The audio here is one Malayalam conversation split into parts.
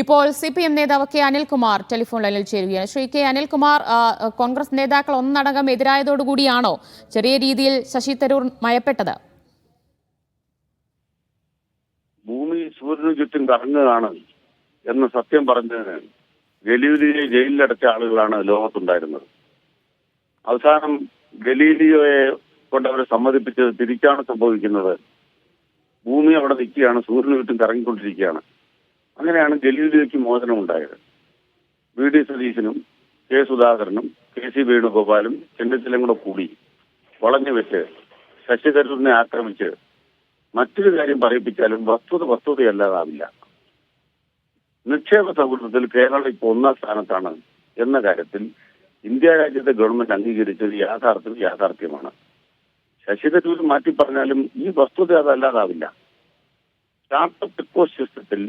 ഇപ്പോൾ സി പി എം നേതാവ് കെ അനിൽകുമാർ ടെലിഫോൺ ലൈനിൽ ചേരുകയാണ്. ശ്രീ കെ അനിൽകുമാർ കോൺഗ്രസ് നേതാക്കൾ ഒന്നടങ്കം എതിരായതോടുകൂടിയാണോ ചെറിയ രീതിയിൽ ശശി തരൂർ മയപ്പെട്ടത്? ഭൂമി സൂര്യന് ചുറ്റും കറങ്ങുകയാണ് എന്ന് സത്യം പറഞ്ഞതിന് ഗലീലിയെ ജയിലിലടച്ച ആളുകളാണ് ലോകത്തുണ്ടായിരുന്നത്. അവസാനം ഗലീലിയോയെ കൊണ്ട് അവരെ സമ്മതിപ്പിച്ചത് തിരിച്ചാണ് സംഭവിക്കുന്നത്. ഭൂമി അവിടെ നിൽക്കുകയാണ് സൂര്യന് ചുറ്റും കറങ്ങിക്കൊണ്ടിരിക്കുകയാണ്. അങ്ങനെയാണ് ഗലീലിയോയ്ക്ക് മോചനം ഉണ്ടായത് വി ഡി സതീശനും കെ സുധാകരനും കെ സി വേണുഗോപാലും ചെന്നിത്തലും കൂടെ കൂടി വളഞ്ഞു വെച്ച് ശശി തരൂരിനെ ആക്രമിച്ച് മറ്റൊരു കാര്യം പറയിപ്പിച്ചാലും വസ്തുത വസ്തുതയല്ലാതാവില്ല. നിക്ഷേപ സൗഹൃദത്തിൽ കേരളം ഇപ്പോൾ ഒന്നാം സ്ഥാനത്താണ് എന്ന കാര്യത്തിൽ ഇന്ത്യ രാജ്യത്തെ ഗവൺമെന്റ് അംഗീകരിച്ചത് യാഥാർത്ഥ്യം യാഥാർത്ഥ്യമാണ്. ശശി തരൂർ മാറ്റി പറഞ്ഞാലും ഈ വസ്തുത അതല്ലാതാവില്ല. സ്റ്റാർട്ടപ്പ് ഇക്കോ സിസ്റ്റത്തിൽ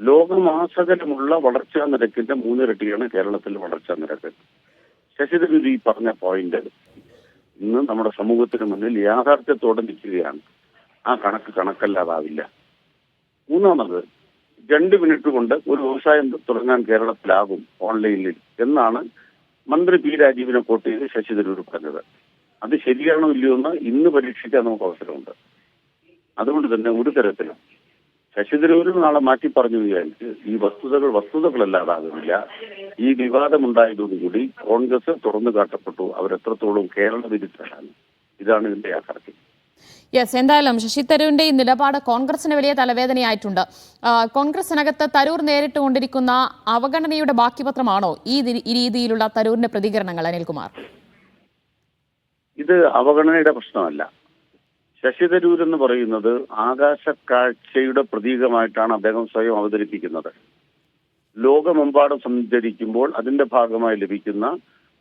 ലോകമാസകലമുള്ള വളർച്ചാ നിരക്കിന്റെ മൂന്നിരട്ടിയാണ് കേരളത്തിലെ വളർച്ചാ നിരക്ക്. ശശി തരൂർ ഈ പറഞ്ഞ പോയിന്റ് ഇന്ന് നമ്മുടെ സമൂഹത്തിന് മുന്നിൽ യാഥാർത്ഥ്യത്തോടെ നിൽക്കുകയാണ്. ആ കണക്ക് കണക്കല്ലാതാവില്ല. മൂന്നാമത് രണ്ട് മിനിറ്റ് കൊണ്ട് ഒരു വ്യവസായം തുടങ്ങാൻ കേരളത്തിലാകും ഓൺലൈനിൽ എന്നാണ് മന്ത്രി പി രാജീവിനെ കോട്ട് ചെയ്ത് പറഞ്ഞത്. അത് ശരിയാണോ ഇല്ലയോ എന്ന് ഇന്ന് പരീക്ഷിക്കാൻ നമുക്ക് അവസരമുണ്ട്. അതുകൊണ്ട് തന്നെ ഒരു തരത്തിലും ശശി നാളെ മാറ്റി പറഞ്ഞു വിചാരിച്ച് ഈ വസ്തുതകൾ വസ്തുതകളല്ലാതാകുന്നില്ല ഈ വിവാദമുണ്ടായതോടുകൂടി കോൺഗ്രസ് തുറന്നു കാട്ടപ്പെട്ടു. അവരെത്രത്തോളം കേരള വിരുദ്ധരാണ്. ഇതാണ് ഇതിന്റെ യാഥാർത്ഥ്യം. യെസ് എന്തായാലും ശശി തരൂരിന്റെ ഈ നിലപാട് കോൺഗ്രസിന് വലിയ തലവേദനയായിട്ടുണ്ട്. കോൺഗ്രസിനകത്ത് തരൂർ നേരിട്ടുകൊണ്ടിരിക്കുന്ന അവഗണനയുടെ ബാക്കിപത്രമാണോ ഈ രീതിയിലുള്ള തരൂരിന്റെ പ്രതികരണങ്ങൾ അനിൽകുമാർ? ഇത് അവഗണനയുടെ പ്രശ്നമല്ല. ശശി തരൂർ എന്ന് പറയുന്നത് ആകാശ കാഴ്ചയുടെ പ്രതീകമായിട്ടാണ് അദ്ദേഹം സ്വയം അവതരിപ്പിക്കുന്നത്. ലോകമെമ്പാടും സഞ്ചരിക്കുമ്പോൾ അതിന്റെ ഭാഗമായി ലഭിക്കുന്ന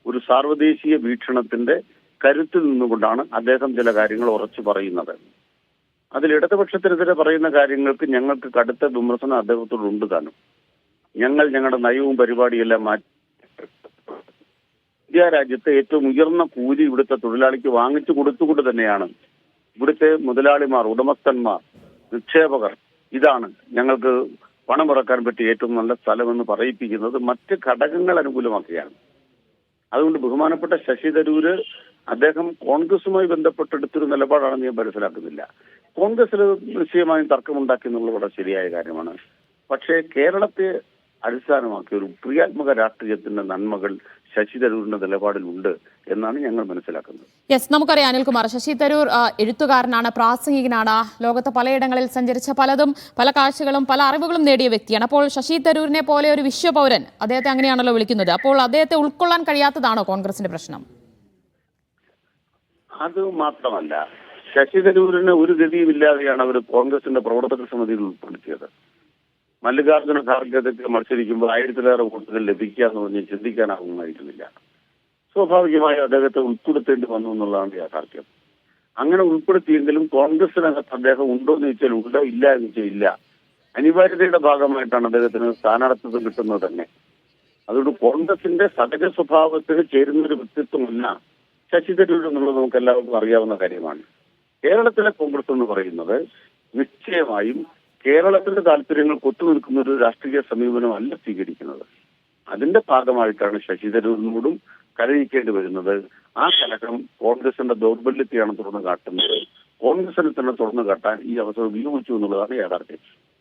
ഒരു സാർവദേശീയ വീക്ഷണത്തിന്റെ കരുത്തിൽ നിന്നുകൊണ്ടാണ് അദ്ദേഹം ചില കാര്യങ്ങൾ ഉറച്ചു പറയുന്നത്. അതിൽ ഇടതുപക്ഷത്തിനെതിരെ പറയുന്ന കാര്യങ്ങൾക്ക് ഞങ്ങൾക്ക് കടുത്ത വിമർശനം അദ്ദേഹത്തോട് ഉണ്ട് താനും. ഞങ്ങൾ ഞങ്ങളുടെ നയവും പരിപാടിയെല്ലാം മാറ്റി. ഇന്ത്യ രാജ്യത്തെ ഏറ്റവും ഉയർന്ന കൂലി ഇവിടുത്തെ തൊഴിലാളിക്ക് വാങ്ങിച്ചു കൊടുത്തുകൊണ്ട് തന്നെയാണ് ഇവിടുത്തെ മുതലാളിമാർ ഉടമസ്ഥന്മാർ നിക്ഷേപകർ ഇതാണ് ഞങ്ങൾക്ക് പണമിറക്കാൻ പറ്റിയ ഏറ്റവും നല്ല സ്ഥലമെന്ന് പറയിപ്പിക്കുന്നത് മറ്റ് ഘടകങ്ങൾ അനുകൂലമാക്കുകയാണ്. അതുകൊണ്ട് ബഹുമാനപ്പെട്ട ശശി തരൂര് അദ്ദേഹം കോൺഗ്രസുമായി ബന്ധപ്പെട്ടെടുത്തൊരു നിലപാടാണെന്ന് ഞാൻ മനസ്സിലാക്കുന്നില്ല. കോൺഗ്രസിൽ നിശ്ചയമായും തർക്കമുണ്ടാക്കി എന്നുള്ളത് വളരെ ശരിയായ കാര്യമാണ്. പക്ഷേ കേരളത്തെ അടിസ്ഥാനമാക്കിയ ഒരു ക്രിയാത്മക രാഷ്ട്രീയത്തിന്റെ നന്മകൾ ശശി തരൂരിന്റെ നിലപാടിലുണ്ട് എന്നാണ് ഞങ്ങൾ മനസ്സിലാക്കുന്നത്. യെസ് നമുക്കറിയാം അനിൽകുമാർ. ശശി തരൂർ എഴുത്തുകാരനാണ് പ്രാസംഗികനാണ്. ലോകത്ത് പലയിടങ്ങളിൽ സഞ്ചരിച്ച പലതും പല കാഴ്ചകളും പല അറിവുകളും നേടിയ വ്യക്തിയാണ്. അപ്പോൾ ശശി തരൂരിനെ പോലെ ഒരു വിശ്വപൗരൻ അദ്ദേഹത്തെ അങ്ങനെയാണല്ലോ വിളിക്കുന്നത്. അപ്പോൾ അദ്ദേഹത്തെ ഉൾക്കൊള്ളാൻ കഴിയാത്തതാണോ കോൺഗ്രസിന്റെ പ്രശ്നം? അത് മാത്രമല്ല ശശി തരൂരിന് ഒരു ഗതിയുമില്ലാതെയാണ് അവർ കോൺഗ്രസിന്റെ പ്രവർത്തക സമിതിയിൽ ഉൾപ്പെടുത്തിയത്. മല്ലികാർജുന ഖാർഗെതൊക്കെ മത്സരിക്കുമ്പോൾ ആയിരത്തിലേറെ വോട്ടുകൾ ലഭിക്കുക എന്ന് പറഞ്ഞ് ചിന്തിക്കാനാവുന്നതായിരുന്നില്ല സ്വാഭാവികമായി അദ്ദേഹത്തെ ഉൾപ്പെടുത്തേണ്ടി വന്നു എന്നുള്ളതാണ് യാഥാർത്ഥ്യം. അങ്ങനെ ഉൾപ്പെടുത്തിയെങ്കിലും കോൺഗ്രസിനകത്ത് അദ്ദേഹം ഉണ്ടോ എന്ന് ചോദിച്ചാൽ ഉണ്ട് ഇല്ല എന്ന് ചോദിച്ചാൽ ഇല്ല. അനിവാര്യതയുടെ ഭാഗമായിട്ടാണ് അദ്ദേഹത്തിന് സ്ഥാനാർത്ഥിത്വം കിട്ടുന്നത് തന്നെ. അതുകൊണ്ട് കോൺഗ്രസിന്റെ സഹജ സ്വഭാവത്തിന് ചേരുന്ന ഒരു വ്യക്തിത്വമല്ല ശശി തരൂർ എന്നുള്ളത് നമുക്ക് എല്ലാവർക്കും അറിയാവുന്ന കാര്യമാണ്. കേരളത്തിലെ കോൺഗ്രസ് എന്ന് പറയുന്നത് നിശ്ചയമായും കേരളത്തിന്റെ താല്പര്യങ്ങൾ ഒത്തുനിൽക്കുന്ന ഒരു രാഷ്ട്രീയ സമീപനമല്ല സ്വീകരിക്കുന്നത്. അതിന്റെ ഭാഗമായിട്ടാണ് ശശി തരൂരിനോടും കലഹിക്കേണ്ടി വരുന്നത്. ആ കലഹം കോൺഗ്രസിന്റെ ദൗർബല്യത്തെയാണ് തുറന്നു കാട്ടുന്നത്. കോൺഗ്രസിനെ തന്നെ തുറന്നു കാട്ടാൻ ഈ അവസരം ഉപയോഗിച്ചു എന്നുള്ളതാണ് യാഥാർത്ഥ്യം.